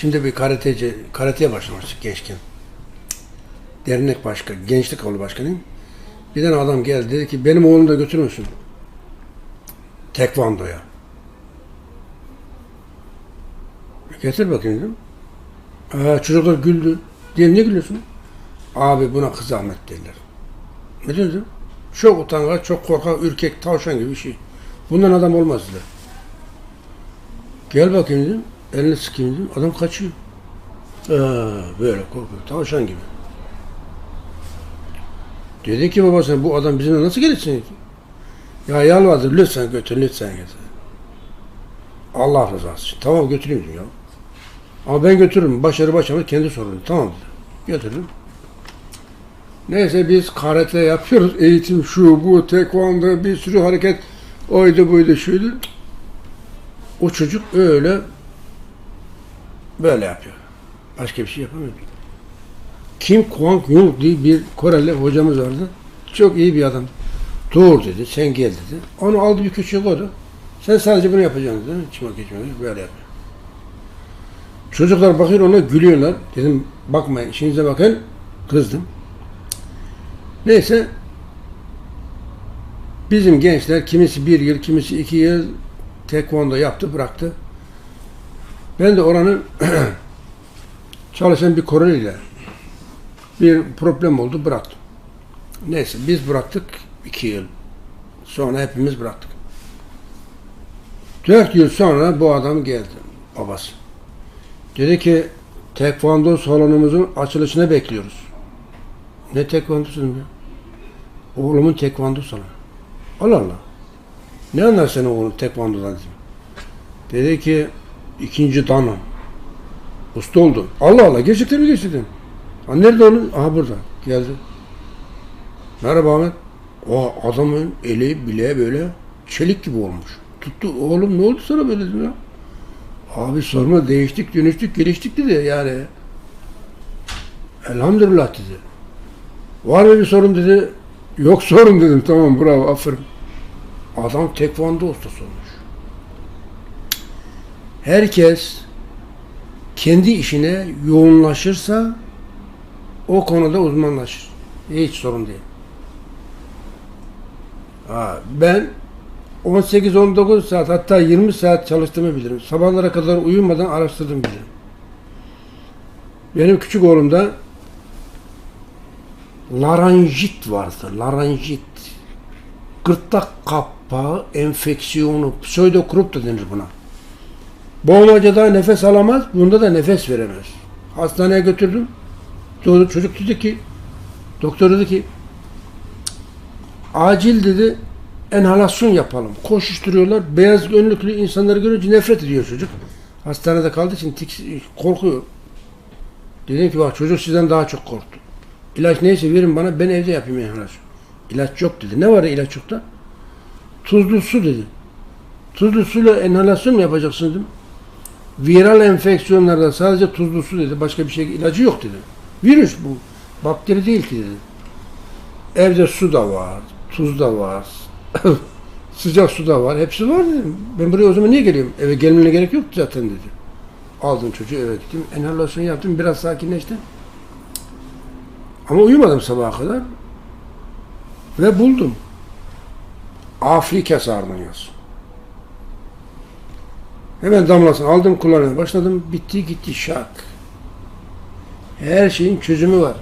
Şimdi bir karateci, karateye başlamıştık gençken. Dernek başka, gençlik kolu başkanıyım. Bir tane adam geldi dedi ki benim oğlumu da götürür müsün? Tekvando'ya. Getir bakayım dedim. Aa, çocuklar güldü. Diye ne gülüyorsun? Abi buna kız Ahmet derler. Ne dedim? Çok utangaç, çok korkak, ürkek, tavşan gibi bir şey. Bundan adam olmaz dedi. Gel bakayım dedim. Elini sıkayım dedim. Adam kaçıyor. Aa, böyle korkuyor. Tavşan gibi. Dedi ki babasına bu adam bizimle nasıl gelirsin? Ya yalvardı lütfen götür lütfen götür. Allah rızası için. Tamam götüreyim diyor. ya. Ama ben götürürüm. Başarı başarı kendi sorunu. Tamam dedi. Götürdüm. Neyse biz karate yapıyoruz. Eğitim şu bu tekvando bir sürü hareket oydu buydu şuydu. O çocuk öyle böyle yapıyor. Başka bir şey yapamıyor. Kim Kwang Yung diye bir Koreli hocamız vardı. Çok iyi bir adam. Doğru dedi, sen gel dedi. Onu aldı bir köşeye koydu. Sen sadece bunu yapacaksın dedi. İçime geçme böyle yapıyor. Çocuklar bakıyor ona gülüyorlar. Dedim bakmayın işinize bakın. Kızdım. Neyse bizim gençler kimisi bir yıl, kimisi iki yıl tekvando yaptı, bıraktı. Ben de oranın çalışan bir Koreliyle bir problem oldu, bıraktım. Neyse biz bıraktık iki yıl. Sonra hepimiz bıraktık. Dört yıl sonra bu adam geldi, babası. Dedi ki tekvando salonumuzun açılışını bekliyoruz. Ne tekvandosu ya? Oğlumun tekvando salonu. Allah Allah. Ne anlar senin oğlun tekvandodan. Dedi ki ikinci dana. Usta oldu. Allah Allah gerçekten mi gerçekten? Ha, nerede onun? Aha burada. Geldi. Merhaba Ahmet. O adamın eli bileği böyle çelik gibi olmuş. Tuttu. Oğlum ne oldu sana böyle dedim ya. Abi sorma değiştik, dönüştük, geliştik dedi yani. Elhamdülillah dedi. Var mı bir sorun dedi. Yok sorun dedim. Tamam bravo aferin. Adam tekvando ustası olmuş. Herkes kendi işine yoğunlaşırsa o konuda uzmanlaşır. Hiç sorun değil. Ha, ben 18-19 saat hatta 20 saat çalıştığımı bilirim. Sabahlara kadar uyumadan araştırdım bilirim. Benim küçük oğlumda laranjit vardı. Laranjit. Gırtlak kapağı enfeksiyonu. Pseudokrup da denir buna. Boğmacada nefes alamaz. Bunda da nefes veremez. Hastaneye götürdüm. Çocuk dedi ki doktor dedi ki acil dedi enhalasyon yapalım. Koşuşturuyorlar. Beyaz önlüklü insanları görünce nefret ediyor çocuk. Hastanede kaldığı için tik, korkuyor. Dedim ki bak çocuk sizden daha çok korktu. İlaç neyse verin bana ben evde yapayım enhalasyon. İlaç yok dedi. Ne var ya ilaç yokta? Tuzlu su dedi. Tuzlu suyla enhalasyon mu yapacaksın dedim. Viral enfeksiyonlarda sadece tuzlu su dedi. Başka bir şey ilacı yok dedi. Virüs bu. Bakteri değil ki dedi. Evde su da var, tuz da var, sıcak su da var. Hepsi var dedim. Ben buraya o zaman niye geliyorum? Eve gelmene gerek yok zaten dedi. Aldım çocuğu eve gittim. Enhalasyon yaptım. Biraz sakinleştim. Ama uyumadım sabaha kadar. Ve buldum. Afrika sarmanyası. Hemen damlasını aldım kullanmaya başladım. Bitti gitti şak. Her şeyin çözümü var.